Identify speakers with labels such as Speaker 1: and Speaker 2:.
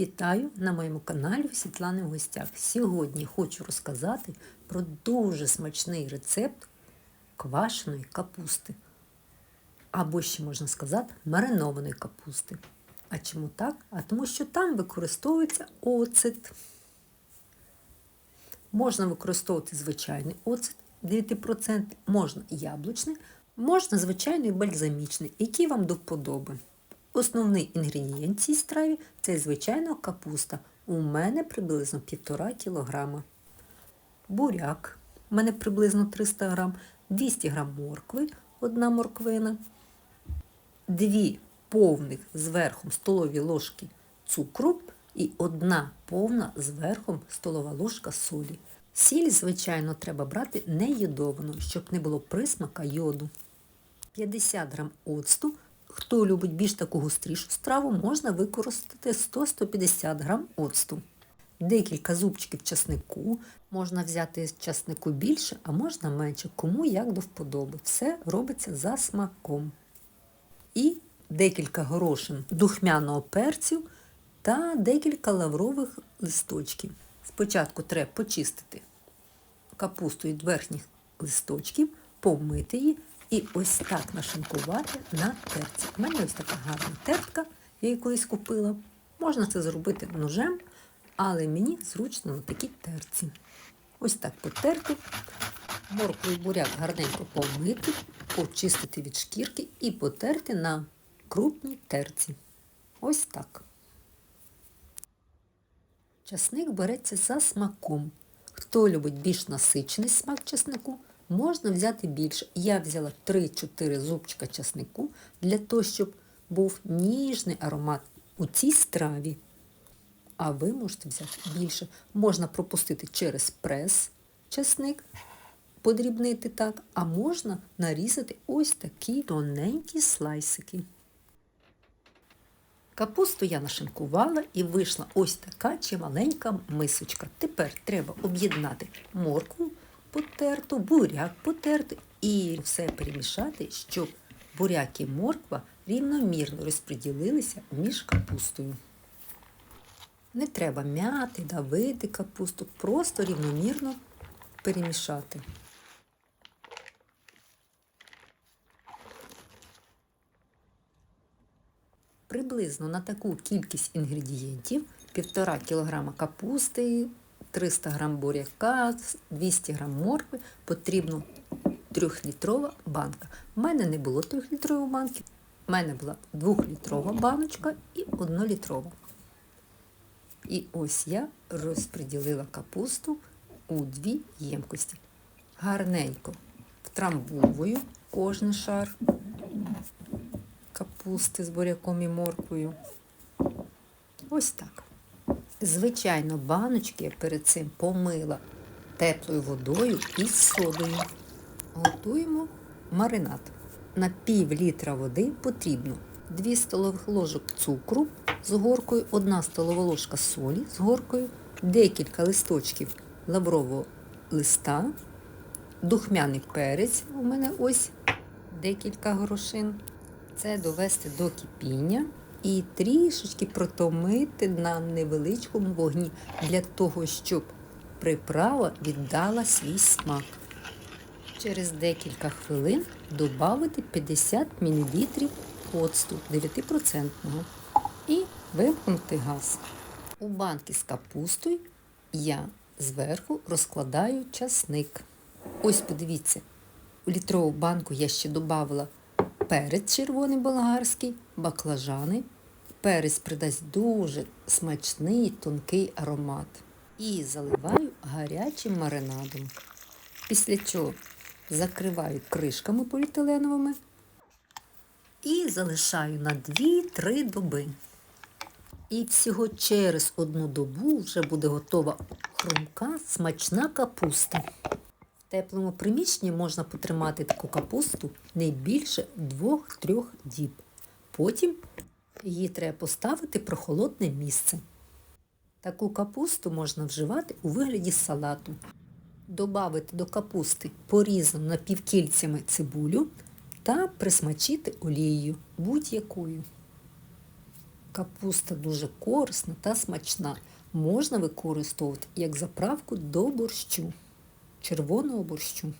Speaker 1: Вітаю на моєму каналі Світлани в гостях. Сьогодні хочу розказати про дуже смачний рецепт квашеної капусти. Або ще можна сказати маринованої капусти. А чому так? А тому що там використовується оцет. Можна використовувати звичайний оцет 9%, можна яблучний, можна звичайний бальзамічний, який вам до вподоби. Основний інгредієнт цій страві це звичайно капуста. У мене приблизно 1,5 кг. Буряк. У мене приблизно 300 г, 200 г моркви, одна морквина, 2 повних зверху столові ложки цукру і одна повна зверху столова ложка солі. Сіль, звичайно, треба брати не йодовану, щоб не було присмака йоду. 50 г оцту. Хто любить більш таку густрішу страву, можна використати 100-150 г оцту. Декілька зубчиків часнику. Можна взяти часнику більше, а можна менше, кому як до вподоби. Все робиться за смаком. І декілька горошин духмяного перцю та декілька лаврових листочків. Спочатку треба почистити капусту від верхніх листочків, помити її і ось так нашинкувати на терці. У мене ось така гарна тертка, я її купила. Можна це зробити ножем, але мені зручно на такій терці. Ось так потерти, моркву і буряк гарненько помити, почистити від шкірки і потерти на крупній терці. Ось так. Часник береться за смаком. Хто любить більш насичений смак чеснику, можна взяти більше. Я взяла 3-4 зубчика часнику для того, щоб був ніжний аромат у цій страві. А ви можете взяти більше. Можна пропустити через прес чесник, подрібнити так, а можна нарізати ось такі тоненькі слайсики. Капусту я нашинкувала і вийшла ось така чималенька мисочка. Тепер треба об'єднати моркву потерту, буряк потертий і все перемішати, щоб буряк і морква рівномірно розподілилися між капустою. Не треба мяти, давити капусту, просто рівномірно перемішати. Приблизно на таку кількість інгредієнтів 1,5 кг капусти, 300 г буряка, 200 г моркви потрібно 3-літрова банка. У мене не було 3-літрової банки, у мене була 2-літрова баночка і 1-літрова. І ось я розподілила капусту у дві ємкості. Гарненько втрамбовую кожний шар капусти з буряком і морквою. Ось так. Звичайно, баночки я перед цим помила теплою водою і содою. Готуємо маринад. На пів літра води потрібно 2 столових ложок цукру з горкою, 1 столова ложка солі з горкою, декілька листочків лаврового листа, духмяний перець, у мене ось декілька горошин. Це довести до кипіння і трішечки протомити на невеличкому вогні для того, щоб приправа віддала свій смак. Через декілька хвилин додати 50 мл оцту 9% і вимкнути газ. У банки з капустою я зверху розкладаю часник. Ось подивіться, у літрову банку я ще додавала перець червоний болгарський, баклажани. Перець придасть дуже смачний тонкий аромат. І заливаю гарячим маринадом. Після чого закриваю кришками поліетиленовими і залишаю на 2-3 доби. І всього через одну добу вже буде готова хрумка смачна капуста. Теплому приміщенні можна потримати таку капусту не більше 2-3 діб. Потім її треба поставити в прохолодне місце. Таку капусту можна вживати у вигляді салату. Добавити до капусти порізану напівкільцями цибулю та присмачити олією будь-якою. Капуста дуже корисна та смачна. Можна використовувати як заправку до борщу, червоного борщу.